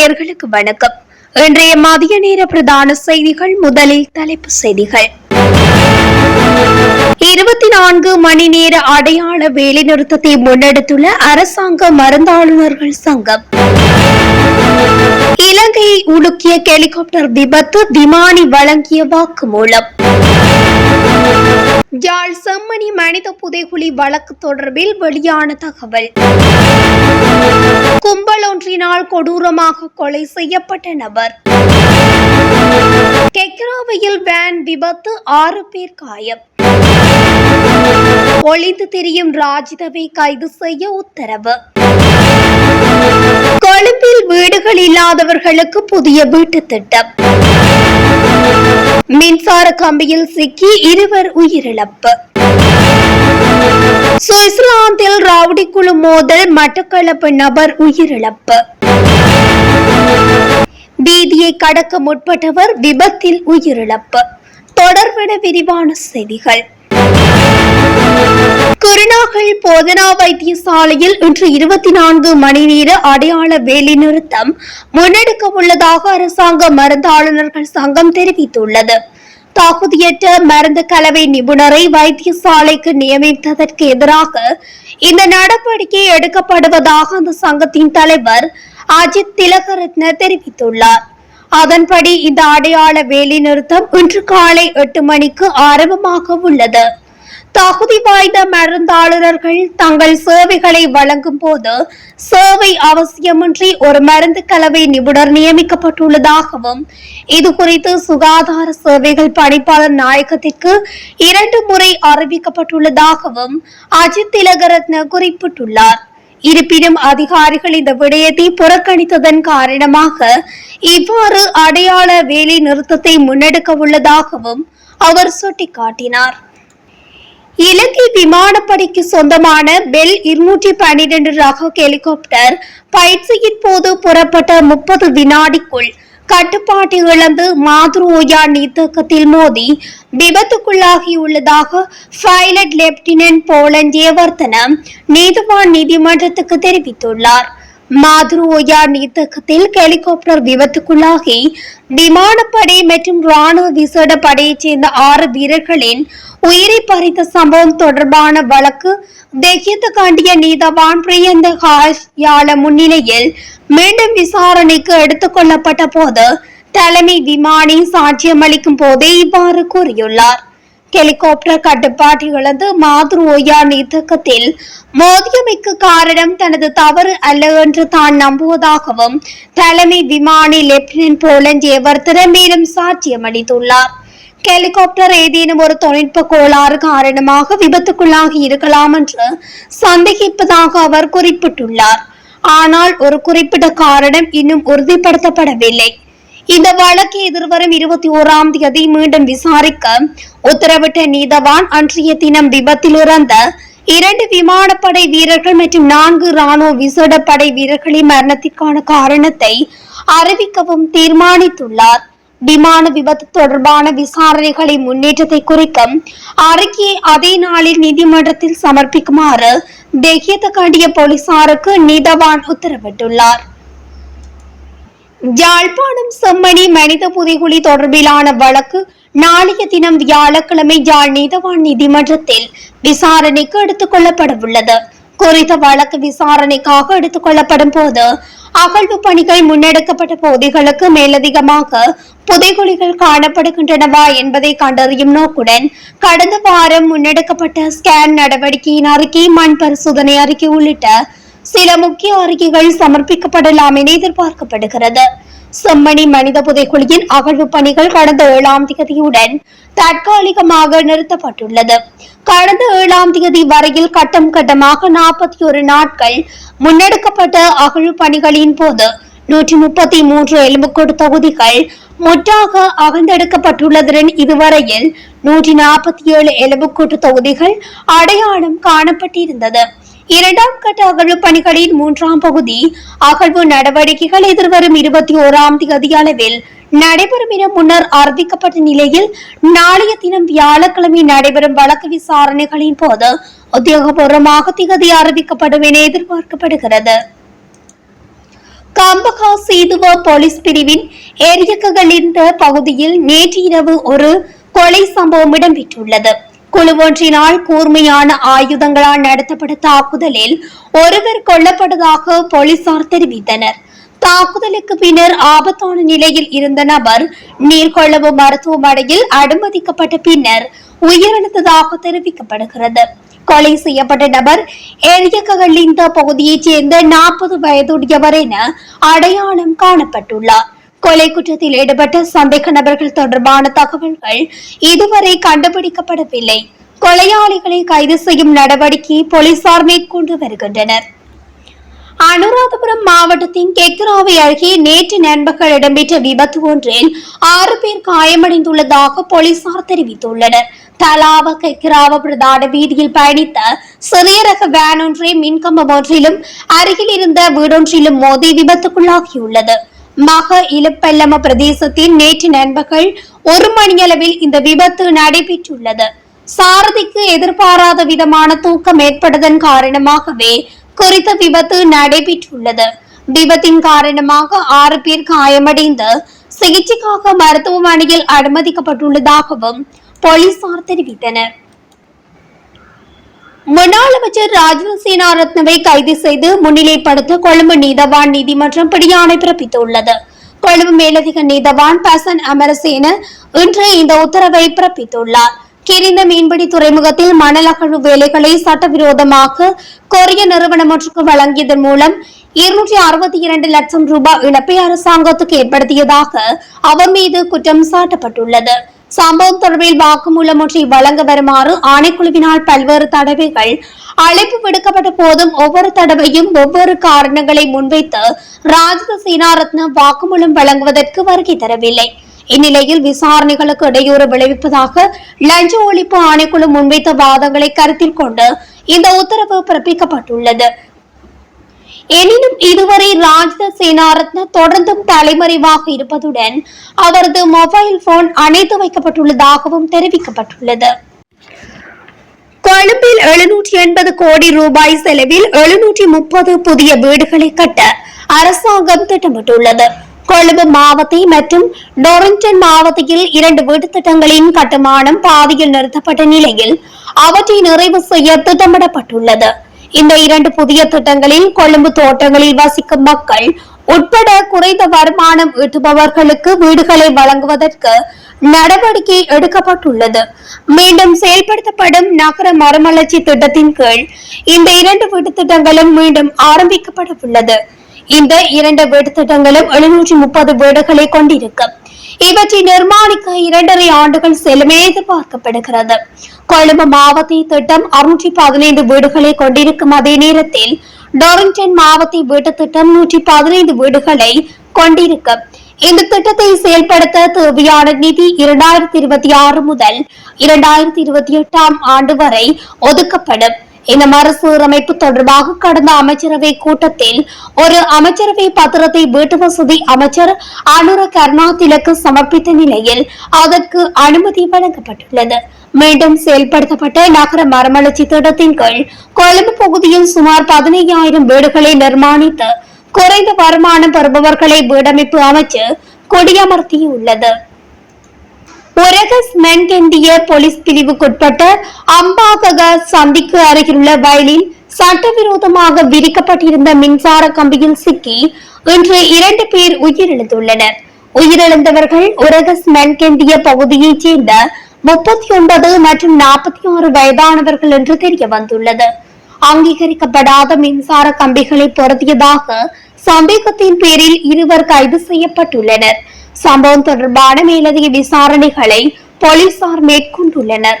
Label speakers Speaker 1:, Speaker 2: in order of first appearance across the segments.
Speaker 1: நேயர்களுக்கு வணக்கம். இன்றைய மதிய நேர பிரதான செய்திகள் முதலில் தலைப்பு செய்திகள். இருபத்தி நான்கு மணி நேர அடையாள வேலைநிறுத்தத்தை முன்னெடுத்துள்ள அரசாங்க மருந்தாளுநர்கள் சங்கம். இலங்கையை உலுக்கிய ஹெலிகாப்டர் விபத்து விமானி வழங்கிய வாக்குமூலம். யாழ் செம்மணி மனித புதைகுழி வழக்கு தொடர்பில் வெளியான தகவல். கும்பலொன்றினால் கொடூரமாக கொலை செய்யப்பட்ட நபர். கெக்ராவையில் வேன் விபத்து ஆறு பேர் காயம். ஒளிந்து திரியும் ராஜிதவை கைது செய்ய உத்தரவு. கொழும்பில் வீடுகள் இல்லாதவர்களுக்கு புதிய வீட்டு திட்டம். மின்சார கம்பியில் சிக்கி இருவர் உயிரிழப்பு. சுவிட்சர்லாந்தில் ரவுடி குழு மோதல் மட்டக்களப்பு நபர் உயிரிழப்பு. வீதியை கடக்க முற்பட்டவர் விபத்தில் உயிரிழப்பு. தொடர்பட விரிவான செய்திகள். குருநாகல் போதனா வைத்தியசாலையில் இன்று இருபத்தி நான்கு மணி நேர அடையாள வேலை நிறுத்தம் முன்னெடுக்க உள்ளதாக அரசாங்க மருந்தாளுநர்கள் சங்கம் தெரிவித்துள்ளது. தகுதியற்ற மருந்து கலவை நிபுணரை வைத்தியசாலைக்கு நியமித்ததற்கு எதிராக இந்த நடவடிக்கை எடுக்கப்படுவதாக அந்த சங்கத்தின் தலைவர் அஜித் திலகரத்ன தெரிவித்துள்ளார். அதன்படி இந்த அடையாள வேலை நிறுத்தம் இன்று காலை எட்டு மணிக்கு ஆரம்பமாக உள்ளது. தகுதி வாய்ந்த மருந்தாளுநர்கள் தங்கள் சேவைகளை வழங்கும் போது சேவை அவசியமின்றி ஒரு மருந்து கலவை நிபுணர் நியமிக்கப்பட்டுள்ளதாகவும் இது குறித்து சுகாதார சேவைகள் பணிப்பாளர் நாயகத்திற்கு இரண்டு முறை அறிவிக்கப்பட்டுள்ளதாகவும் அஜித் திலகரத்ன குறிப்பிட்டுள்ளார். இருப்பினும் அதிகாரிகள் இந்த விடயத்தை புறக்கணித்ததன் காரணமாக இவ்வாறு அடையாள வேலை நிறுத்தத்தை முன்னெடுக்க உள்ளதாகவும் அவர் சுட்டிக்காட்டினார். இலங்கை விமானப்படைக்கு சொந்தமான பெல் இருநூற்றி பன்னிரண்டு ரக ஹெலிகாப்டர் பயிற்சியின் போது புறப்பட்ட முப்பது வினாடிக்குள் கட்டுப்பாட்டை இழந்து மாதுரோயா நீத்தக்கத்தில் மோதி விபத்துக்குள்ளாகியுள்ளதாக பைலட் லெப்டினன்ட் போலன் ஜெயவர்தன நீதிவான் நீதிமன்றத்துக்கு தெரிவித்துள்ளார். மாதுரோயா நீத்தகத்தில் ஹெலிகாப்டர் விபத்துக்குள்ளாகி விமானப்படை மற்றும் ராணுவ விசேட படையைச் சேர்ந்த ஆறு வீரர்களின் உயிரை பறித்த சம்பவம் தொடர்பான வழக்கு தெஹியத்து காண்டிய நீதவான் பிரியந்த ஹாஷ் முன்னிலையில் மீண்டும் விசாரணைக்கு எடுத்துக் கொள்ளப்பட்ட போது தலைமை விமானி சாட்சியமளிக்கும் போதே இவ்வாறு கூறியுள்ளார். ஹெலிகாப்டர் கட்டுப்பாட்டை இழந்து மாதுரு ஓயா நீர்த்தக்கத்தில் மோதியமைக்கு காரணம் தனது தவறு அல்ல என்று தான் நம்புவதாகவும் தலைமை விமானி லெப்டினன்ட் போலன் ஜேவர்தன மேலும் சாட்சியமளித்துள்ளார் ஹெலிகாப்டர் ஏதேனும் ஒரு தொழில்நுட்ப கோளாறு காரணமாக விபத்துக்குள்ளாகி இருக்கலாம் என்று சந்தேகிப்பதாக அவர் குறிப்பிட்டுள்ளார். ஆனால் ஒரு குறிப்பிட்ட காரணம் இன்னும் உறுதிப்படுத்தப்படவில்லை. இந்த வழக்கு எதிர்வரும் இருபத்தி ஓராம் தேதி மீண்டும் விசாரிக்க உத்தரவிட்ட நீதவான் அன்றைய தினம் விபத்தில் இறந்த இரண்டு விமானப்படை வீரர்கள் மற்றும் நான்கு ராணுவ விசேட படை வீரர்களின் மரணத்திற்கான காரணத்தை அறிவிக்கவும் தீர்மானித்துள்ளார். விமான விபத்து தொடர்பான விசாரணைகளை முன்னேற்றத்தை குறிக்கும் அறிக்கையை அதே நாளில் நீதிமன்றத்தில் சமர்ப்பிக்குமாறு தெஹியத்த கண்டிய போலீசாருக்கு நீதவான் உத்தரவிட்டுள்ளார். யாழ்ப்பாணம் செம்மணி மனித புதைகுழி தொடர்பிலான வழக்கு நாளைய தினம் வியாழக்கிழமை யாழ் நீதவான் நீதிமன்றத்தில் விசாரணைக்கு எடுத்துக் கொள்ளப்படவுள்ளது. குறித்த வழக்கு விசாரணைக்காக எடுத்துக் கொள்ளப்படும் போது அகழ்வு பணிகள் முன்னெடுக்கப்பட்ட பகுதிகளுக்கு மேலதிகமாக புதைகுழிகள் காணப்படுகின்றனவா என்பதை கண்டறியும் நோக்குடன் கடந்த வாரம் முன்னெடுக்கப்பட்ட ஸ்கேன் நடவடிக்கையின் அறிக்கை மண் பரிசோதனை அறிக்கை உள்ளிட்ட சில முக்கிய அறிக்கைகள் சமர்ப்பிக்கப்படலாம் என எதிர்பார்க்கப்படுகிறது. செம்மணி மனித புதைக்குழியின் அகழ்வு பணிகள் கடந்த ஏழாம் திகதியுடன் தற்காலிகமாக நிறுத்தப்பட்டுள்ளது. கடந்த ஏழாம் தேதி வரையில் கட்டம் கட்டமாக நாற்பத்தி ஒரு நாட்கள் முன்னெடுக்கப்பட்ட அகழ்வு பணிகளின் போது நூற்றி முப்பத்தி மூன்று எலும்புக்கூடு தொகுதிகள் முற்றாக அகழ்ந்தெடுக்கப்பட்டுள்ளதுடன் இதுவரையில் நூற்றி நாற்பத்தி ஏழு எலும்புக்கூட்டு தொகுதிகள் அடையாளம் காணப்பட்டிருந்தது. இரண்டாம் கட்ட அகழ்வு பணிகளின் மூன்றாம் பகுதி அகழ்வு நடவடிக்கைகள் எதிர்வரும் இருபத்தி ஓராம் தேதி அளவில் நடைபெறும் என முன்னர் அறிவிக்கப்பட்ட நிலையில் நாளைய தினம் வியாழக்கிழமை நடைபெறும் வழக்கு விசாரணைகளின் போது உத்தியோகபூர்வமாக திகதி அறிவிக்கப்படும் என எதிர்பார்க்கப்படுகிறது. கம்பகா சீதுவ போலீஸ் பிரிவின் எரியக்ககளிந்த பகுதியில் நேற்று இரவு ஒரு கொலை சம்பவம் இடம்பெற்றுள்ளது. குழு ஒன்றினால் கூர்மையான ஆயுதங்களால் நடத்தப்பட்ட தாக்குதலில் ஒருவர் கொல்லப்பட்டதாக போலீசார் தெரிவித்தனர். தாக்குதலுக்கு பின்னர் ஆபத்தான நிலையில் இருந்த நபர் நீர்கொள்ளவு மருத்துவமனையில் அனுமதிக்கப்பட்ட பின்னர் உயிரிழந்ததாக தெரிவிக்கப்படுகிறது. கொலை செய்யப்பட்ட நபர் எரியகலிந்த பகுதியைச் சேர்ந்த நாற்பது வயதுடையவர் என அடையாளம் காணப்பட்டுள்ளார். கொலை குற்றத்தில் ஈடுபட்ட சந்தேக நபர்கள் தொடர்பான தகவல்கள் இதுவரை கண்டுபிடிக்கப்படவில்லை. கொலையாளிகளை கைது செய்யும் நடவடிக்கையை போலீசார் மேற்கொண்டு வருகின்றனர். அனுராதபுரம் மாவட்டத்தின் கெக்ராவை அருகே நேற்று நண்பர்கள் இடம்பெற்ற விபத்து ஒன்றில் ஆறு பேர் காயமடைந்துள்ளதாக போலீசார் தெரிவித்துள்ளனர். தலாவ கெக்ராவ பிரதான வீதியில் பயணித்த சிறிய ரக வேன் ஒன்றை மின்கம்பம் ஒன்றிலும் அருகில் இருந்த வீடொன்றிலும் மோதி விபத்துக்குள்ளாகியுள்ளது. மக இலுப்பெல்லம பிரதேசத்தில் நேற்று நண்பர்கள் ஒரு மணியளவில் இந்த விபத்து நடைபெற்றுள்ளது. சாரதிக்கு எதிர்பாராத விதமான தூக்கம் ஏற்பட்டதன் காரணமாகவே குறித்த விபத்து நடைபெற்றுள்ளது. விபத்தின் காரணமாக ஆறு பேர் காயமடைந்து சிகிச்சைக்காக மருத்துவமனையில் அனுமதிக்கப்பட்டுள்ளதாகவும் போலீசார் தெரிவித்தனர். முன்னாள் அமைச்சர் ராஜீவ் சேனாரத்னவை கைது செய்து முன்னிலைப்படுத்த கொழும்பு நீதவான் நீதிமன்றம் பிடியாணை பிறப்பித்துள்ளது. கொழும்பு மேலதிக நீதவான் பசன் அமரசேன இன்று இந்த உத்தரவை பிறப்பித்துள்ளார். கிரிந்த மீன்பிடி துறைமுகத்தில் மணல் அகழ்வு வேலைகளை சட்டவிரோதமாக கொரிய நிறுவனம் ஒன்றுக்கு வழங்கியதன் மூலம் இருநூற்றி அறுபத்தி இரண்டு லட்சம் ரூபாய் இழப்பை அரசாங்கத்துக்கு ஏற்படுத்தியதாக அவர் மீது குற்றம் சாட்டப்பட்டுள்ளது. சம்பவம் தொடர்பில் வாக்குமூலம் ஒன்றை வழங்க வருமாறு ஆணைக்குழுவினால் பல்வேறு தடவைகள் அழைப்பு விடுக்கப்பட்ட போதும் ஒவ்வொரு தடவையும் ஒவ்வொரு காரணங்களை முன்வைத்து ராஜத சேனாரத்ன வாக்குமூலம் வழங்குவதற்கு வருகை தரவில்லை. இந்நிலையில் விசாரணைகளுக்கு இடையூறு விளைவிப்பதாக லஞ்ச ஒழிப்பு ஆணைக்குழு முன்வைத்த வாதங்களை கருத்தில் கொண்டு இந்த உத்தரவு பிறப்பிக்கப்பட்டுள்ளது. எனினும் இதுவரை ராஜத சேனாரத்ன தொடர்ந்தும் தலைமறைவாக இருப்பதுடன் அவரது மொபைல் போன் அணைத்து வைக்கப்பட்டுள்ளதாகவும் தெரிவிக்கப்பட்டுள்ளது. கொழும்பில் எழுநூற்றி எண்பது கோடி ரூபாய் செலவில் எழுநூற்றி முப்பது புதிய வீடுகளை கட்ட அரசாங்கம் திட்டமிட்டுள்ளது. கொழும்பு மாவத்தை மற்றும் டொரிங்டன் மாவட்டத்தில் இரண்டு வீட்டு திட்டங்களின் கட்டுமானம் பாதியில் நிறுத்தப்பட்ட நிலையில் அவற்றை நிறைவு செய்ய திட்டமிடப்பட்டுள்ளது. இந்த இரண்டு புதிய திட்டங்களில் கொழும்பு தோட்டங்களில் வசிக்கும் மக்கள் உட்பட குறைந்த வருமானம் ஈட்டுபவர்களுக்கு வீடுகளை வழங்குவதற்கு நடவடிக்கை எடுக்கப்பட்டுள்ளது. மீண்டும் செயல்படுத்தப்படும் நகர மறுமலர்ச்சி திட்டத்தின் கீழ் இந்த இரண்டு வீட்டு திட்டங்களும் மீண்டும் ஆரம்பிக்கப்பட உள்ளது இந்த இரண்டு வீட்டு திட்டங்களும் எழுநூற்றி முப்பது வீடுகளை கொண்டிருக்கும். இவற்றை நிர்மாணிக்க இரண்டரை ஆண்டுகள் செல்லும் எதிர்பார்க்கப்படுகிறது கொழும்பு மாவட்ட திட்டம் அறுநூற்றி பதினைந்து வீடுகளை கொண்டிருக்கும் அதே நேரத்தில் டொரிங்டன் மாவட்ட வீட்டு திட்டம் நூற்றி பதினைந்து வீடுகளை கொண்டிருக்கும் இந்த திட்டத்தை செயல்படுத்த தேவையான நிதி இரண்டாயிரத்தி இருபத்தி ஆறு முதல் இரண்டாயிரத்தி இருபத்தி எட்டாம் ஆண்டு வரை ஒதுக்கப்படும். இந்த மறுசீரமைப்பு தொடர்பாக கடந்த அமைச்சரவை கூட்டத்தில் ஒரு அமைச்சரவை பத்திரத்தை வீட்டு வசதி அமைச்சர் அனுர கருணாதிலக்கு சமர்ப்பித்த நிலையில் அதற்கு அனுமதி வழங்கப்பட்டுள்ளது. மீண்டும் செயல்படுத்தப்பட்ட நகர மரமலர்ச்சி திட்டத்தின் கீழ் கொழும்பு பகுதியில் சுமார் பதினையாயிரம் வீடுகளை நிர்மாணித்து குறைந்த வருமானம் பெறுபவர்களை வீடமைப்பு அமைச்சு குடியமர்த்தியுள்ளது. உரகஸ் மென்கெண்டிய போலீஸ் பிரிவுக்குட்பட்ட அம்பாகக சந்திக்கு அருகிலுள்ள வயலில் சட்டவிரோதமாக விரிக்கப்பட்டிருந்த மின்சார கம்பியில் சிக்கி இன்று இரண்டு பேர் உயிரிழந்துள்ளனர். உயிரிழந்தவர்கள் உரகஸ் மென்கெண்டிய பகுதியைச் சேர்ந்த முப்பத்தி ஒன்பது மற்றும் நாற்பத்தி ஆறு வயதானவர்கள் என்று தெரிய வந்துள்ளது. அங்கீகரிக்கப்படாத மின்சார கம்பிகளை பொருத்தியதாக சந்தேகத்தின் பேரில் இருவர் கைது செய்யப்பட்டுள்ளனர். சம்பவம் தொடர்பான மேலதிக விசாரணைகளை போலீசார் மேற்கொண்டுள்ளனர்.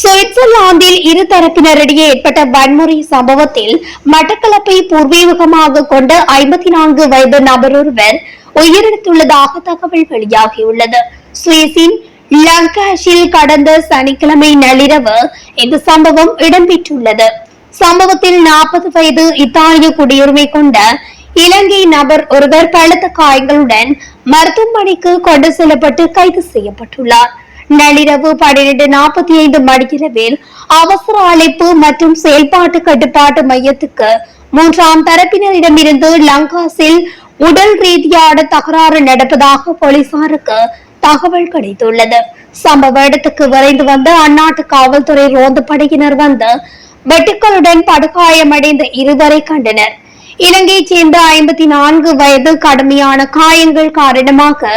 Speaker 1: சுவிட்சர்லாந்தில் இரு தரப்பினரிடையே ஏற்பட்ட வன்முறை சம்பவத்தில் மட்டக்களப்பை பூர்வீகமாக கொண்ட ஐம்பத்தி நான்கு வயது நபர் ஒருவர் உயிரிழந்துள்ளதாக தகவல் வெளியாகியுள்ளது. சுவிஸின் லங்காஷில் கடந்த சனிக்கிழமை நள்ளிரவு இந்த சம்பவம் இடம்பெற்றுள்ளது. சம்பவத்தில் நாற்பது வயது இத்தாலிய குடியுரிமை கொண்ட இலங்கை நபர் ஒருவர் பலத்த காயங்களுடன் மருத்துவமனைக்கு கொண்டு செல்லப்பட்டு கைது செய்யப்பட்டுள்ளார். நள்ளிரவு பன்னிரண்டு நாற்பத்தி ஐந்து மணியளவில் அவசர அழைப்பு மற்றும் செயல்பாட்டு கட்டுப்பாட்டு மையத்துக்கு மூன்றாம் தரப்பினரிடமிருந்து லங்காஸில் உடல் ரீதியான தகராறு நடப்பதாக போலீசாருக்கு தகவல் கிடைத்துள்ளது. சம்பவ இடத்துக்கு விரைந்து வந்த அந்நாட்டு காவல்துறை ரோந்து படையினர் வந்து வெட்டுக்களுடன் படுகாயமடைந்த இருவரை கண்டனர். இலங்கையைச் சேர்ந்த ஐம்பத்தி நான்கு வயது கடுமையான காயங்கள் காரணமாக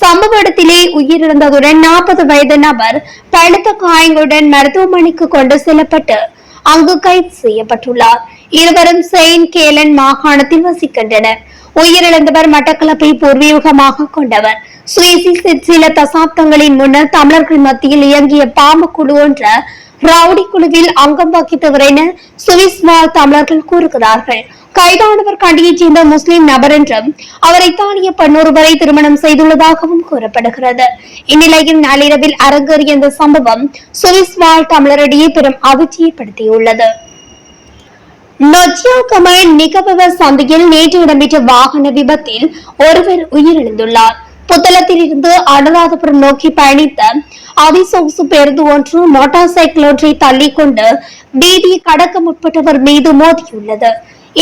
Speaker 1: சம்பவ இடத்திலே உயிரிழந்ததுடன் நாற்பது வயது நபர் பழுத்த காயங்களுடன் மருத்துவமனைக்கு கொண்டு செல்லப்பட்டு அங்கு கைது செய்யப்பட்டுள்ளார். இருவரும் செயின்ட் கேலன் மாகாணத்தில் வசிக்கின்றனர். உயிரிழந்தவர் மட்டக்களப்பை பூர்வீகமாக கொண்டவர். சுவிசில் சில தசாப்தங்களின் முன்னர் தமிழர்கள் மத்தியில் இயங்கிய பாம்பு குழு என்ற ரவுடி குழுவில் அங்கம் வகித்தவர் என சுவிஸ் வாழ் தமிழர்கள் கூறுகிறார்கள். கைதானவர் கண்டியைச் சேர்ந்த முஸ்லிம் நபர் என்றும் அவரை தானிய பெண்ணொருவரை திருமணம் செய்துள்ளதாகவும் கூறப்படுகிறது. இந்நிலையில் நள்ளிரவில் அரங்கேறிய இந்த சம்பவம் சுவிஸ் வாழ் தமிழரிடையே பெரும் அதிர்ச்சி ஏற்படுத்தியுள்ளது நொச்சியாக்கம நிகபவ சந்தையில் நேற்று இடம்பெற்ற வாகன விபத்தில் ஒருவர் உயிரிழந்துள்ளார். புத்தளத்தில் இருந்து அனுராதபுரம் நோக்கி பயணித்த அதிசொகுசு பேருந்து ஒன்று மோட்டார் சைக்கிள் ஒன்றை தள்ளிக்கொண்டு வீதியை கடக்க முற்பட்டவர் மீது மோதியுள்ளது.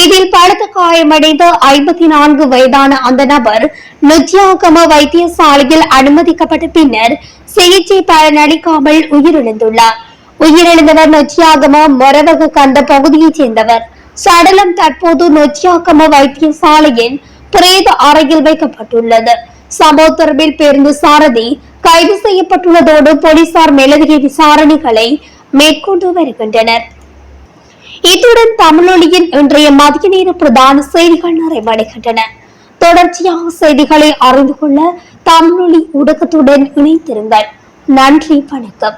Speaker 1: இதில் பலத்த காயமடைந்த ஐம்பத்தி நான்கு வயதான அந்த நபர் நொச்சியாகம வைத்தியசாலையில் அனுமதிக்கப்பட்ட பின்னர் சிகிச்சை பலனளிக்காமல் உயிரிழந்துள்ளார். உயிரிழந்தவர் நொச்சியாகம மொரவக கந்த பகுதியைச் சேர்ந்தவர். சடலம் தற்போது நொச்சியாகம வைத்தியசாலையின் பிரேத அறையில் வைக்கப்பட்டுள்ளது. சம்பவ தொடர்பில் பேருந்து சாரதி கைது செய்யப்பட்டுள்ளதோடு போலீசார் மேலதிக விசாரணைகளை மேற்கொண்டு வருகின்றனர். இத்துடன் தமிழொலியின் இன்றைய மதிய நேர பிரதான செய்திகள் நிறைவடைகின்றன. தொடர்ச்சியாக செய்திகளை அறிந்து கொள்ள தமிழொலி ஊடகத்துடன் இணைத்திருங்கள் நன்றி வணக்கம்.